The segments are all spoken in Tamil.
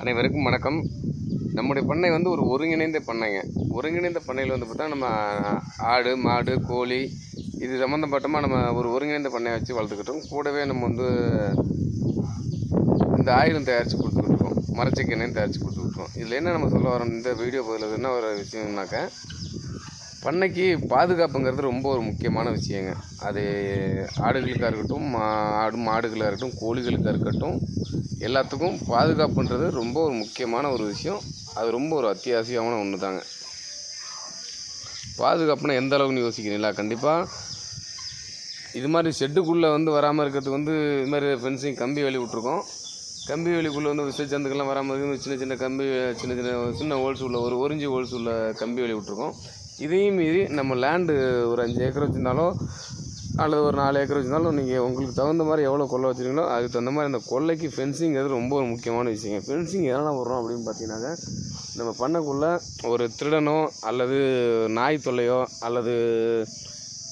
அனைவருக்கும் வணக்கம். நம்முடைய பண்ணை வந்து ஒரு ஒருங்கிணைந்த பண்ணைங்க. ஒருங்கிணைந்த பண்ணையில் வந்து பார்த்தா நம்ம ஆடு மாடு கோழி இது சம்மந்தப்பட்டமாக நம்ம ஒரு ஒருங்கிணைந்த பண்ணையை வச்சு வளர்த்துக்கிட்டோம் கூடவே நம்ம வந்து இந்த ஆயிலும் தயாரித்து கொடுத்துக்கிட்டு இருக்கோம். தயாரித்து கொடுத்துக்கிட்டோம் இதில் என்ன நம்ம சொல்ல வரோம்? இந்த வீடியோ பதில் என்ன ஒரு விஷயம்னாக்க பண்ணைக்கு பாதுகாப்புங்கிறது ரொம்ப ஒரு முக்கியமான விஷயங்க. அது ஆடுகளுக்காக இருக்கட்டும் மா ஆடு மாடுகளாக இருக்கட்டும் கோழிகளுக்காக இருக்கட்டும் எல்லாத்துக்கும் பாதுகாப்புன்றது ரொம்ப ஒரு முக்கியமான ஒரு விஷயம். அது ரொம்ப ஒரு அத்தியாவசியமான ஒன்று தாங்க. பாதுகாப்புனா எந்த அளவுக்குன்னு யோசிக்கிறீங்களா? கண்டிப்பாக இது மாதிரி ஷெட்டுக்குள்ளே வந்து வராமல் இருக்கிறதுக்கு வந்து இது மாதிரி ஃபென்சிங் கம்பி வெளி விட்ருக்கோம் கம்பி வெளிக்குள்ளே வந்து விசை வராமல் இருக்கிறது சின்ன சின்ன கம்பி சின்ன சின்ன சின்ன ஹோல்ஸ் உள்ள ஒரு ஒரிஞ்சு ஹோல்ஸ் உள்ள கம்பி வெளி விட்ருக்கோம் இதையும் மீறி நம்ம லேண்டு ஒரு அஞ்சு ஏக்கர் வச்சுருந்தாலோ அல்லது ஒரு நாலு ஏக்கர் வச்சுருந்தாலும் நீங்கள் உங்களுக்கு தகுந்த மாதிரி எவ்வளோ கொள்ளை வச்சுருக்கீங்களோ அதுக்கு தகுந்த மாதிரி அந்த கொள்ளைக்கு ஃபென்சிங்கிறது ரொம்ப ஒரு முக்கியமான விஷயம் ஃபென்சிங் எதனால் வரும் அப்படின்னு பார்த்தீங்கன்னாக்க நம்ம பண்ணக்குள்ளே ஒரு திருடனோ அல்லது நாய் தொல்லையோ அல்லது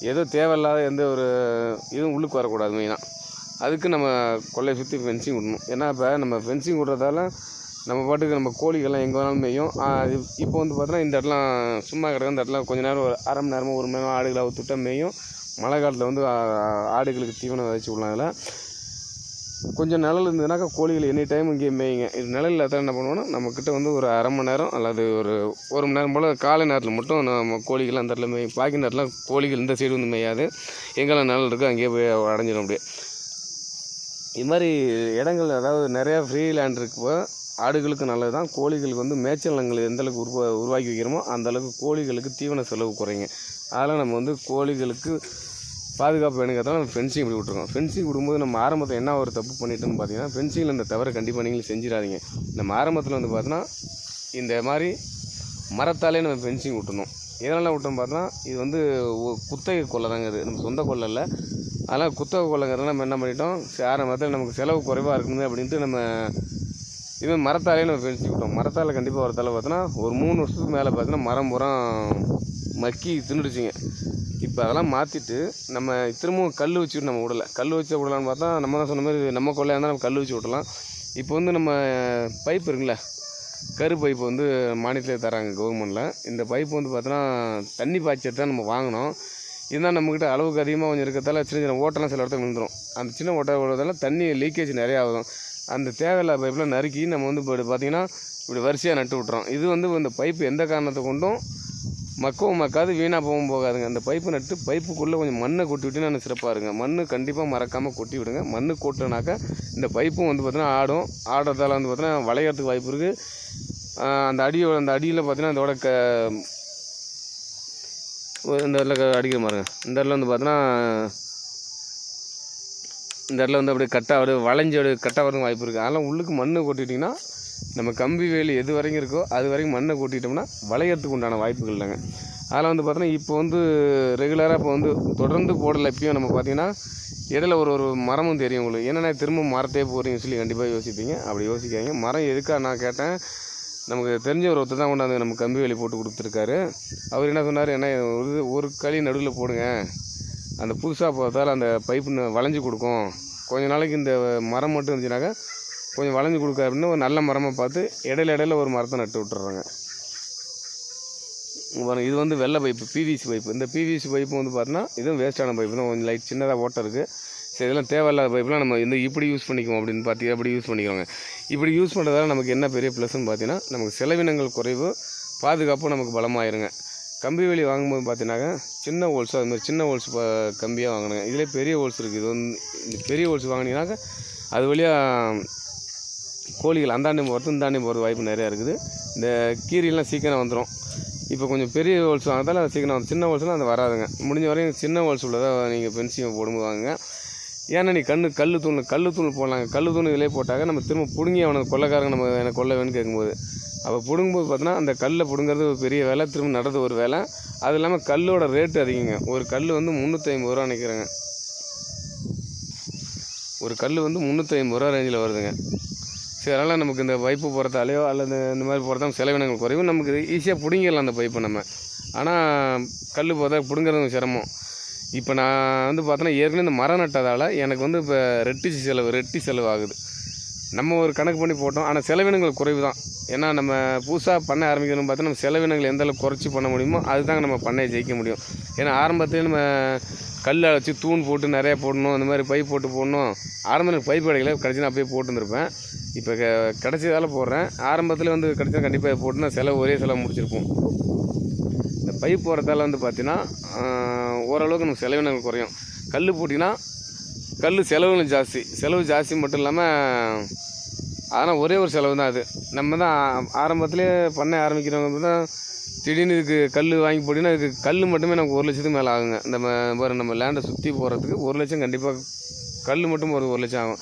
ஏதோ தேவையில்லாத எந்த ஒரு இதுவும் உள்ளுக்கு வரக்கூடாது மெயினாக அதுக்கு நம்ம கொள்ளையை சுற்றி ஃபென்சிங் விடணும். ஏன்னா இப்போ நம்ம ஃபென்சிங் விட்றதால நம்ம பாட்டுக்கு நம்ம கோழிகள்லாம் எங்கே வேணாலும் மேயும். அது இப்போ வந்து பார்த்தோன்னா இந்த இடத்துலாம் சும்மா கிடக்கு இந்த இடத்துல கொஞ்ச நேரம் ஒரு அரை மணி நேரமோ ஒரு மணி நேரம் ஆடுகளை அவுத்துட்டா மேயும். மழை காலத்தில் வந்து ஆடுகளுக்கு தீவனம் விதைச்சி விடலாம் அதில் கொஞ்சம் நிழல் இருந்ததுனாக்கா கோழிகள் எனி டைம் இங்கேயே மேயுங்க. இது நிழல் இல்லாத என்ன பண்ணுவோம்னா நம்மக்கிட்ட வந்து ஒரு அரை மணி நேரம் அல்லது ஒரு ஒரு மணி நேரம் போல் காலை நேரத்தில் மட்டும் நம்ம கோழிகள் அந்த இடத்துல மேயும். பாக்கி நேரத்தில் கோழிகள் இந்த சைடு வந்து மேயாது. எங்கெல்லாம் நிழல் இருக்கோ அங்கேயே போய் அடைஞ்சிடும் அப்படியே. இது மாதிரி இடங்கள் அதாவது நிறையா ஃப்ரீ லேண்ட் இருக்கப்போ ஆடுகளுக்கு நல்லது தான் கோழிகளுக்கு வந்து மேய்ச்சல் நிலங்கள் எந்த அளவுக்கு உருவா உருவாக்கி வைக்கிறோமோ அந்தளவுக்கு கோழிகளுக்கு தீவன செலவு குறைங்க. அதனால் நம்ம வந்து கோழிகளுக்கு பாதுகாப்பு வேணுங்கிறதால நம்ம ஃபென்சிங் இப்படி விட்ருக்கோம் ஃபென்சிங் விடும்போது நம்ம ஆரம்பத்தில் என்ன ஒரு தப்பு பண்ணிட்டோம்னு பார்த்தீங்கன்னா ஃபென்சிங்கில் இந்த தவிர கண்டிப்பாக நீங்களும் செஞ்சிடாதீங்க. நம்ம ஆரம்பத்தில் வந்து பார்த்தோன்னா இந்த மாதிரி மரத்தாலே நம்ம ஃபென்சிங் விட்டணும் எதனால் விட்டோம் பார்த்தோன்னா இது வந்து குத்தகை கொள்ளை தாங்க இது. நம்ம சொந்த கொள்ளை இல்லை. அதெல்லாம் குத்தகை கொள்ளைங்கிறத நம்ம என்ன பண்ணிட்டோம்? சேர மரத்தில் நமக்கு செலவு குறைவாக இருக்குது அப்படின்ட்டு நம்ம இதுவே மரத்தாலே நம்ம ஃபென்சிங் விட்டோம் மரத்தால் கண்டிப்பாக ஒரு தலை பார்த்தோன்னா ஒரு மூணு வருஷத்துக்கு மேலே பார்த்தோன்னா மரம் புறம் மக்கி தின்னுடுச்சிங்க. இப்போ அதெல்லாம் மாற்றிட்டு நம்ம திரும்பவும் கல் வச்சுட்டு நம்ம விடலை. கல் வச்சு விடலான்னு பார்த்தா நம்ம தான் சொன்ன மாதிரி நம்ம கொள்ளையாக இருந்தால் நம்ம கல் வச்சு விடலாம் இப்போ வந்து நம்ம பைப் இருக்குல்ல கரு பைப்பு வந்து மானியத்தில் தராங்க கவர்மெண்ட்டில் இந்த பைப்பு வந்து பார்த்தோன்னா தண்ணி பாய்ச்சல் தான் நம்ம வாங்கினோம். இருந்தால் நம்மக்கிட்ட அளவுக்கு அதிகமாக கொஞ்சம் இருக்கிறதால சின்ன சின்ன ஓட்டெல்லாம் சில இடத்துல விழுந்துரும். அந்த சின்ன ஓட்டை விழுறதால தண்ணி லீக்கேஜ் நிறையா ஆகும் அந்த தேவையில்லாத பைப்பில் நறுக்கி நம்ம வந்து இப்போ பார்த்தீங்கன்னா இப்படி வரிசையாக நட்டு விட்றோம் இது வந்து இந்த பைப்பு எந்த காரணத்தை கொண்டும் மக்கவும் மக்காது வீணாக போகவும் போகாதுங்க. அந்த பைப்பு நட்டு பைப்புக்குள்ளே கொஞ்சம் மண்ணை கொட்டி விட்டிங்கன்னா சிறப்பாக இருங்க மண் கண்டிப்பாக மறக்காமல் கொட்டி விடுங்க. மண் கொட்டினாக்கா இந்த பைப்பும் வந்து பார்த்திங்கன்னா ஆடும். ஆடுறதால வந்து பார்த்திங்கன்னா வளையறதுக்கு வாய்ப்பு இருக்குது அந்த அடியோட அந்த அடியில் பார்த்தீங்கன்னா அதோட க இந்த இடத்துல க- அடிக்கிற மாதிரிங்க இந்த இடத்துல வந்து பார்த்தோன்னா இந்த இடத்துல வந்து அப்படியே கட்டாக அப்படியே வளைஞ்சு அப்படியே கட்டாக வரதுக்கு வாய்ப்பு இருக்குது அதெல்லாம் உள்ளுக்கு மண்ணை கொட்டிட்டிங்கன்னா நம்ம கம்பி வேலி எது வரைக்கும் இருக்கோ அது வரைக்கும் மண்ணை கொட்டிட்டோம்னா வளையறதுக்கு உண்டான வாய்ப்புகள் இல்லைங்க. அதில் வந்து பார்த்தோன்னா இப்போ வந்து ரெகுலராக இப்போ வந்து தொடர்ந்து போடலை. இப்பயும் நம்ம பார்த்தீங்கன்னா இடையில ஒரு ஒரு மரமும் தெரியும் உங்களுக்கு. என்னென்ன திரும்ப மரத்தே போகிறீங்கன்னு சொல்லி கண்டிப்பாக யோசிப்பீங்க. அப்படி யோசிக்காதீங்க. மரம் எதுக்காக நான் கேட்டேன்? நமக்கு தெரிஞ்ச ஒரு ஒருத்தர் தான் கொண்டாந்து நம்ம கம்பி வேலி போட்டு கொடுத்துருக்காரு. அவர் என்ன சொன்னார் என்ன ஒரு ஒரு களி நடுவில் போடுங்க. அந்த புதுசாக போகிறதால அந்த பைப்பு வளைஞ்சு கொடுக்கும். கொஞ்ச நாளைக்கு இந்த மரம் மட்டும் இருந்துச்சுனாக்கா கொஞ்சம் வளைஞ்சு கொடுக்க அப்படின்னு ஒரு நல்ல மரமாக பார்த்து இடையில இடையில ஒரு மரத்தை நட்டு விட்டுறாங்க. இது வந்து வெள்ளை பைப்பு பிவிசி பைப்பு. இந்த பிவிசி பைப்பு வந்து பார்த்தோன்னா இதுவும் வேஸ்ட்டான பைப்பு தான். கொஞ்சம் லைட் சின்னதாக ஓட்டம் இருக்குது சரி இதெல்லாம் தேவையில்லாத பைப்லாம் நம்ம இந்த இப்படி யூஸ் பண்ணிக்குவோம் அப்படின்னு பார்த்து அப்படி யூஸ் பண்ணிக்கோங்க இப்படி யூஸ் பண்ணுறதால நமக்கு என்ன பெரிய ப்ளஸ்ன்னு பார்த்தீங்கன்னா நமக்கு செலவினங்கள் குறைவு பாதுகாப்பும் நமக்கு பலமாயிருங்க. கம்பி வேலி வாங்கும்போது பார்த்தீங்கன்னாக்க சின்ன ஹோல்ஸோ அது மாதிரி சின்ன ஹோல்ஸ் கம்பியாக வாங்கினாங்க. இதிலே பெரிய ஹோல்ஸ் இருக்குது இது வந்து இந்த பெரிய ஹோல்ஸ் வாங்கினீங்கன்னாக்க அது வழியாக கோழிகள் அந்தாண்டி போகிறது இந்தாண்டி போகிறது வாய்ப்பு நிறையா இருக்குது. இந்த கீரியெல்லாம் சீக்கிரம் வந்துடும் இப்போ கொஞ்சம் பெரிய ஹோல்ஸ் வாங்கினாலும் அது சீக்கிரம் வந்து சின்ன ஹோல்ஸ்லாம் அது வராதுங்க. முடிஞ்ச வரையும் சின்ன ஹோல்ஸ் உள்ளதாக நீங்கள் பென்சிங் போடும்போது வாங்குங்க. ஏன்னா நீ கண்ணு கல் தூண் கல் தூண் போடலாங்க. கல் தூண் இதிலே போட்டாக்க நம்ம திரும்ப பிடுங்கி அவனை கொள்ளக்காரங்க நம்ம எனக்கு கொல்ல வேணும்னு கேட்கும்போது. அப்போ பிடுங்கும்போது பார்த்தோன்னா அந்த கல்லை பிடுங்கிறது ஒரு பெரிய வேலை திரும்ப நடந்து ஒரு வேலை. அது இல்லாமல் கல்லோட ரேட்டு அதிகங்க. ஒரு கல் வந்து முந்நூற்றி ஐம்பது ரூபா நினைக்கிறேங்க. ஒரு கல் வந்து முந்நூற்றி ஐம்பது ரூபா ரேஞ்சில் வருதுங்க. சரி அதனால் நமக்கு இந்த பைப்பு போகிறதாலையோ அல்லது இந்த மாதிரி போகிறதாலும் செலவினங்கள் குறைவு. நமக்கு ஈஸியாக பிடுங்கிடலாம் அந்த பைப்பை நம்ம. ஆனால் கல் போதா பிடுங்கிறது சிரமம். இப்போ நான் வந்து பார்த்தோன்னா ஏற்கனவே இந்த மரம் நட்டதால் எனக்கு வந்து இப்போ ரெட்டி செலவு ரெட்டி செலவு ஆகுது நம்ம ஒரு கணக்கு பண்ணி போட்டோம். ஆனால் செலவினங்கள் குறைவு தான் ஏன்னா நம்ம புதுசாக பண்ண ஆரம்பிக்கணும் பார்த்தா நம்ம செலவினங்கள் எந்த அளவுக்கு குறைச்சி பண்ண முடியுமோ அதுதாங்க நம்ம பண்ணையை ஜெயிக்க முடியும். ஏன்னா ஆரம்பத்தில் நம்ம கல் வச்சு தூண் போட்டு நிறையா போடணும் அந்த மாதிரி பைப் போட்டு போடணும். ஆரம்பத்தில் பைப் கிடைக்கல கிடச்சினா நான் அப்படியே போட்டுருந்துருப்பேன். இப்போ க கிடச்சதால போடுறேன். ஆரம்பத்தில் வந்து கிடச்சா கண்டிப்பாக போட்டுனா செலவு ஒரே செலவு முடிச்சிருப்போம். இந்த பைப் போடுறதால வந்து பார்த்தீங்கன்னா ஓரளவுக்கு நமக்கு செலவினங்கள் குறையும். கல் போட்டிங்கன்னா கல் செலவுகளும் ஜாஸ்தி. செலவு ஜாஸ்தி மட்டும் இல்லாமல் ஆனால் ஒரே ஒரு செலவு தான் அது. நம்ம தான் ஆரம்பத்திலே பண்ண ஆரம்பிக்கிறவங்க தான் திடீர்னு இதுக்கு கல் வாங்கி போட்டிங்கன்னா இதுக்கு கல் மட்டுமே நமக்கு ஒரு லட்சத்துக்கு மேலே ஆகுங்க. நம்ம பாரு நம்ம லேண்டை சுற்றி போகிறதுக்கு ஒரு லட்சம் கண்டிப்பாக கல் மட்டும் ஒரு ஒரு லட்சம் ஆகும்.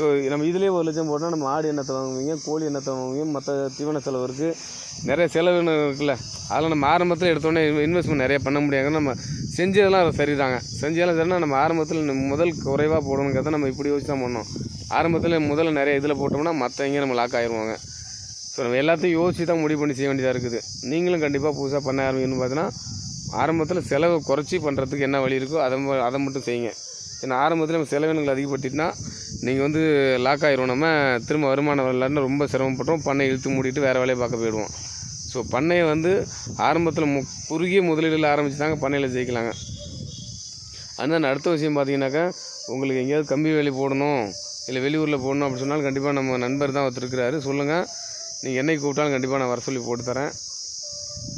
ஸோ நம்ம இதுலேயே ஒரு லட்சம் போட்டால் நம்ம ஆடு எண்ணத்தை வாங்குவீங்க கோழி எண்ணத்தை வாங்குவீங்க மற்ற தீவன செலவு இருக்குது நிறைய செலவுன்னு இருக்குல்ல. அதெல்லாம் நம்ம ஆரம்பத்தில் எடுத்தோடனே இன்வெஸ்ட்மெண்ட் நிறைய பண்ண முடியாது நம்ம செஞ்சதெல்லாம் சரி சரிதாங்க. செஞ்சதெல்லாம் சரினா நம்ம ஆரம்பத்தில் முதல் குறைவாக போடணுங்கிறத நம்ம இப்படி யோசிச்சு தான் பண்ணோம் ஆரம்பத்தில் முதல்ல நிறைய இதில் போட்டோம்னா மற்றவங்க நம்ம லாக் ஆயிடுவாங்க ஸோ நம்ம எல்லாத்தையும் யோசிச்சு தான் முடிவு பண்ணி செய்ய வேண்டியதாக இருக்குது. நீங்களும் கண்டிப்பாக புதுசாக பண்ண ஆரம்பிக்கணும்னு பார்த்தீங்கன்னா ஆரம்பத்தில் செலவை குறைச்சி பண்ணுறதுக்கு என்ன வழி இருக்கோ அதை அதை மட்டும் செய்யுங்க. ஏன்னா ஆரம்பத்தில் நம்ம செலவினங்கள் அதிகப்படுத்திட்டுனா நீங்கள் வந்து லாக் ஆயிரும் நம்ம திரும்ப வருமானம் வரலன்னு ரொம்ப சிரமப்பட்டோம். பண்ணை இழுத்து மூடிட்டு வேறு வேலையை பார்க்க போயிடுவோம். ஸோ பண்ணையை வந்து ஆரம்பத்தில் மு குறுகிய முதலீடில் ஆரம்பித்து தாங்க பண்ணையில் ஜெயிக்கலாங்க. ஆனால் அடுத்த விஷயம் பார்த்தீங்கன்னாக்கா உங்களுக்கு எங்கேயாவது கம்பி வேலி போடணும் இல்லை வெளியூரில் போடணும் அப்படின்னு சொன்னாலும் கண்டிப்பாக நம்ம நண்பர் தான் ஒருத்தருக்கிறாரு சொல்லுங்கள் நீங்கள் என்னைக்கு கூப்பிட்டாலும் கண்டிப்பாக நான் வர சொல்லி போட்டு தரேன்.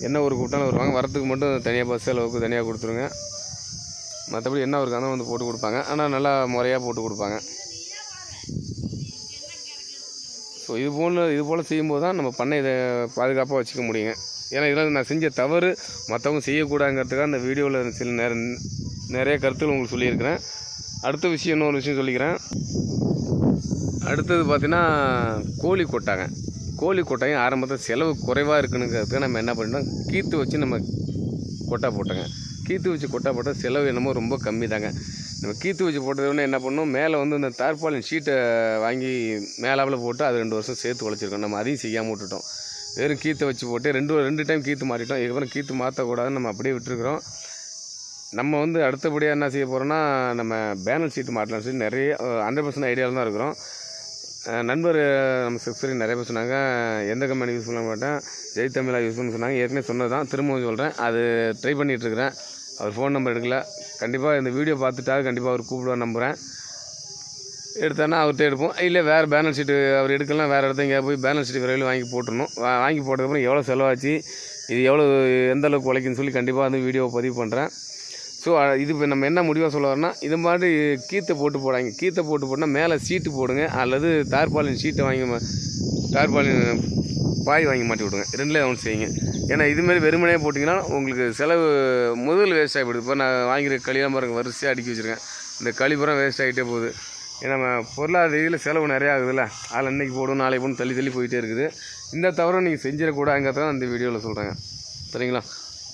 என்ன ஒரு கூப்பிட்டாலும் வருவாங்க. வரத்துக்கு மட்டும் தனியாக பஸ் செலவுக்கு தனியாக கொடுத்துருங்க. மற்றபடி என்ன ஒரு கதை வந்து போட்டு கொடுப்பாங்க. ஆனால் நல்லா முறையாக போட்டு கொடுப்பாங்க. ஸோ இது போல் இது போல் செய்யும்போது தான் நம்ம பண்ணை இதை பாதுகாப்பாக வச்சுக்க முடியுங்க ஏன்னா இதெல்லாம் நான் செஞ்ச தவறு மற்றவங்க செய்யக்கூடாதுங்கிறதுக்காக அந்த வீடியோவில் சில நேர நிறைய கருத்துக்கள் உங்களுக்கு சொல்லியிருக்கிறேன். அடுத்த விஷயம் இன்னொரு விஷயம் சொல்லிக்கிறேன். அடுத்தது பார்த்திங்கன்னா கோழி கொட்டாங்க. கோழி கொட்டாயும் ஆரம்பத்தில் செலவு குறைவாக இருக்குனுங்கிறதுக்கு நம்ம என்ன பண்ணிட்டோம்? கீத்து வச்சு நம்ம கொட்டா போட்டோங்க. கீத்து வச்சு கொட்டா போட்டால் செலவு என்னமோ ரொம்ப கம்மி தாங்க நம்ம கீத்து வச்சு போட்டதுன்னு என்ன பண்ணோம் மேலே வந்து இந்த தார்பாலின் ஷீட்டை வாங்கி மேலாவில் போட்டு அது ரெண்டு வருஷம் சேர்த்து உழைச்சிருக்கோம். நம்ம அதையும் செய்யாமல் விட்டுட்டோம். வெறும் கீத்தை வச்சு போட்டு ரெண்டு ரெண்டு டைம் கீத்து மாட்டிட்டோம். இதுக்கப்புறம் கீத்து மாற்றக்கூடாதுன்னு நம்ம அப்படியே விட்டுருக்குறோம். நம்ம வந்து அடுத்தபடியாக என்ன செய்ய போகிறோம்னா நம்ம பேனல் ஷீட் மாட்டலாம்னு சொல்லி நிறைய ஹண்ட்ரட் பர்சன்ட் ஐடியாவில் தான் இருக்கிறோம். நண்பர் நம்ம சப்ஸ்கிரைப் நிறைய பேர் சொன்னாங்க. எந்த கம்பெனி யூஸ் பண்ண மாட்டேன் ஜெய் தமிழா யூஸ் பண்ண சொன்னாங்க. ஏற்கனவே சொன்னது தான் திரும்பவும் சொல்கிறேன் அது ட்ரை பண்ணிகிட்ருக்கிறேன் அவர் ஃபோன் நம்பர் எடுக்கல. கண்டிப்பாக இந்த வீடியோ பார்த்துட்டா கண்டிப்பாக அவர் கூப்பிடுவார் நம்புகிறேன் எடுத்தானா அவர்கிட்ட எடுப்போம். இல்லை வேறு பேலன்ஸ் ஷீட்டு அவர் எடுக்கலாம் வேறு இடத்த எங்கேயா போய் பேலன்ஸ் ஷீட் விரைவில் வாங்கி போட்டுடணும். வா- வாங்கி போட்டதுக்கப்புறம் எவ்வளோ செலவாச்சு இது எவ்வளோ எந்த அளவுக்கு உழைக்குன்னு சொல்லி கண்டிப்பாக வந்து வீடியோவை பதிவு பண்ணுறேன் ஸோ இது இப்போ நம்ம என்ன முடிவாக சொல்ல வரோம்னா இது மாதிரி கீத்தை போட்டு போடாங்க கீத்தை போட்டு போட்டால் மேலே சீட்டு போடுங்க. அல்லது தார்பாலின் ஷீட்டை வாங்கி தார்பாலின் பாய் வாங்கி மாட்டி விடுங்க. ரெண்டுலேயும் ஒன்று செய்யுங்க. ஏன்னா இதுமாரி வெறுமனே போட்டிங்கன்னா உங்களுக்கு செலவு முதல் வேஸ்ட் ஆகிடுது இப்போ நான் வாங்கிற களியெல்லாம் பாருங்கள் வரிசையாக அடுக்கி வச்சுருக்கேன். இந்த கழிப்புறம் வேஸ்ட் ஆகிட்டே போகுது. ஏன்னா நம்ம பொருளாதார ரீதியில் செலவு நிறையா ஆகுதுல்ல. அதில் இன்றைக்கி போடும் நாளைக்கு போடும் தள்ளி தள்ளி போயிட்டே இருக்குது. இந்த தவிர நீங்கள் செஞ்சிடக்கூடாதுங்கிறத அந்த வீடியோவில் சொல்கிறேங்க சரிங்களா?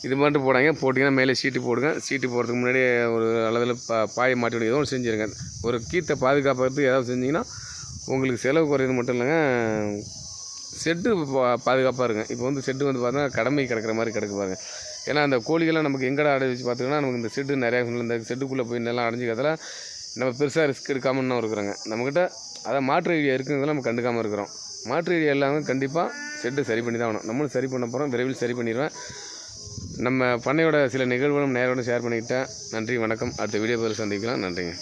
இது மட்டும் போடாங்க போட்டிங்கன்னா மேலே சீட்டு போடுங்க. சீட்டு போடுறதுக்கு முன்னாடி ஒரு அளவில் பா பாயை மாட்டி விடுங்க. ஏதோ ஒன்று செஞ்சுருங்க. ஒரு கீத்தை பாதுகாப்புறதுக்கு ஏதாவது செஞ்சிங்கன்னா உங்களுக்கு செலவு குறையிறது மட்டும் இல்லைங்க. செட்டு பா பாதுகாப்பாக இருக்கும் இப்போ வந்து செட்டு வந்து பார்த்தா கடமை கிடக்கிற மாதிரி கிடக்கு பாருங்க. ஏன்னா அந்த கோழிகள்லாம் நமக்கு எங்கடா அடை வச்சு பார்த்துக்கினா நமக்கு இந்த செட்டு நிறையா இந்த செட்டுக்குள்ளே போய் நல்லா அடைஞ்சிக்கிறதுல நம்ம பெருசாக ரிஸ்க் எடுக்காமல் தான் இருக்கிறோங்க. நம்மக்கிட்ட அதான் மாற்று ஐடியா இருக்குங்கிறத நம்ம கண்டுக்காமல் இருக்கிறோம். மாற்று ஐடியா இல்லாமல் கண்டிப்பாக செட்டு சரி பண்ணி தான் ஆகணும். நம்மளும் சரி பண்ண போகிறோம் விரைவில் சரி பண்ணிடுவேன். நம்ம பண்ணையோட சில நிகழ்வுகளும் நேரோட ஷேர் பண்ணிக்கிட்டேன். நன்றி வணக்கம். அடுத்த வீடியோ பதில் சந்திக்கலாம். நன்றிங்க.